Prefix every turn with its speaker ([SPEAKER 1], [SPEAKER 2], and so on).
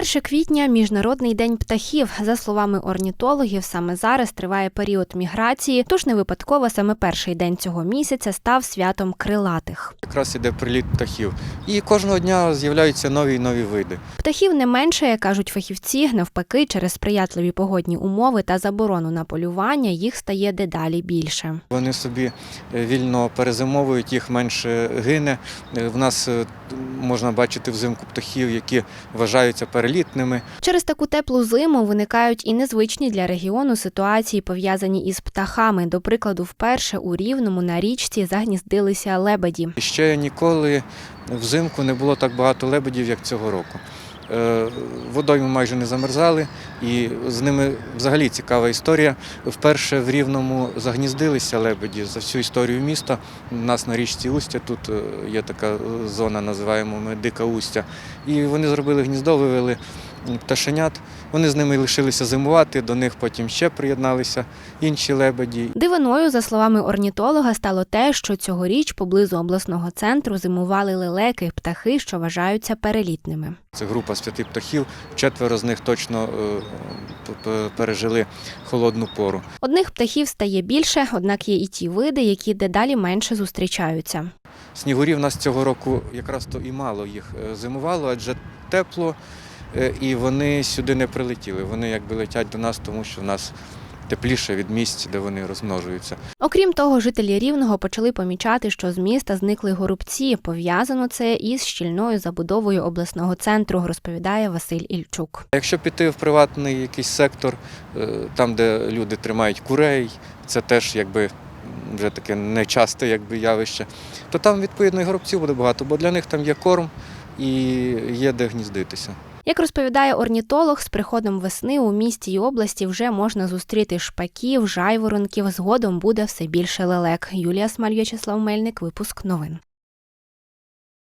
[SPEAKER 1] 1 квітня міжнародний день птахів. За словами орнітологів, саме зараз триває період міграції, тож не випадково саме перший день цього місяця став святом крилатих.
[SPEAKER 2] Якраз іде приліт птахів. І кожного дня з'являються нові і нові види.
[SPEAKER 1] Птахів не менше, як кажуть фахівці, навпаки, через сприятливі погодні умови та заборону на полювання їх стає дедалі більше.
[SPEAKER 2] Вони собі е, вільно перезимовують, їх менше гине. Е, В нас е, можна бачити взимку птахів, які вважаються перелітними.
[SPEAKER 1] Через таку теплу зиму виникають і незвичні для регіону ситуації, пов'язані із птахами. До прикладу, вперше у рівному на річці загніздилися лебеді.
[SPEAKER 2] Ще ніколи взимку не було так багато лебедів, як цього року. Е, Водойми майже не замерзали, і з ними взагалі цікава історія. Вперше в Рівному загніздилися лебеді за всю історію міста. У нас на річці Устя тут е, є така е, зона, називаємо ми Дика Устя. І вони зробили гніздо, вивели пташенят. Вони з ними лишилися зимувати, до них потім ще приєдналися інші лебеді.
[SPEAKER 1] Дивиною, за словами орнітолога, стало те, що цьогоріч поблизу обласного центру зимували лелеки, птахи, що вважаються перелітними.
[SPEAKER 2] Це група з п'яти птахів. Четверо з них точно е, пережили холодну пору.
[SPEAKER 1] Одних птахів стає більше, однак є і ті види, які дедалі менше зустрічаються.
[SPEAKER 2] Снігурів у нас цього року якраз то і мало їх е, зимувало, адже тепло, і вони сюди не прилетіли. Вони якби летять до нас, тому що в нас тепліше від місць, де вони розмножуються.
[SPEAKER 1] Окрім того, жителі рівного почали помічати, що з міста зникли горобці. Пов'язано це із щільною забудовою обласного центру, розповідає Василь Ільчук.
[SPEAKER 2] Якщо піти в приватний якийсь сектор, е, там, де люди тримають курей, це теж якби вже таке нечасте якби, явище, то там відповідно і горобців буде багато, бо для них там є корм і є де гніздитися.
[SPEAKER 1] Як розповідає орнітолог, з приходом весни у місті й області вже можна зустріти шпаків, жайворонків. Згодом буде все більше лелек. Юлія Смаль, Мельник, випуск новин.